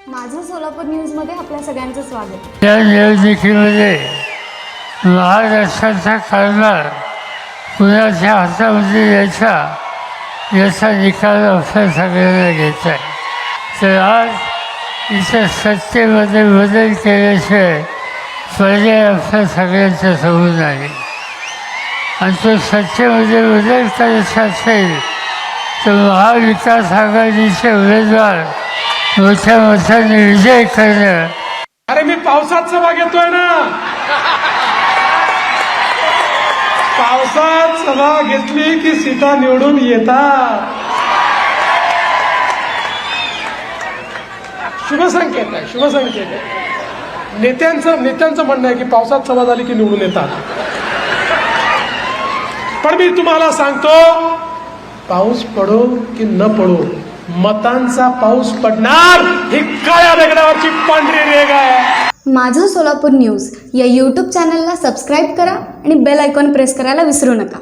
माझं सोलापूर न्यूजमध्ये आपल्या सगळ्यांचं स्वागत. या निवडणुकीमध्ये महाराष्ट्राचा कारभार कुणाच्या हातामध्ये यायचा याचा निकाल आपल्या सगळ्यांना घ्यायचा आहे. तर आज इथं सत्तेमध्ये बदल केल्याशिवाय पर्याय आपल्या सगळ्यांच्या समोर आहे आणि तो सत्तेमध्ये बदल करायचा असेल तर महाविकास आघाडीचे उमेदवार मोठ्या मताने विजय करणं अरे मी पावसात सभा घेतोय ना. पावसात सभा घेतली की सीटा निवडून येतात. शुभसंकेत आहे शुभसंकेत आहे. नेत्यांचं नेत्यांचं म्हणणं आहे की पावसात सभा झाली की निवडून येतात. पण मी तुम्हाला सांगतो पाऊस पडो की न पडो. मतांचा पाऊस पडणार ही काळ्या दगडावरची पांढरी रेग आहे. माझं सोलापूर न्यूज या यूट्यूब चॅनलला सबस्क्राईब करा आणि बेल आयकॉन प्रेस करायला विसरू नका.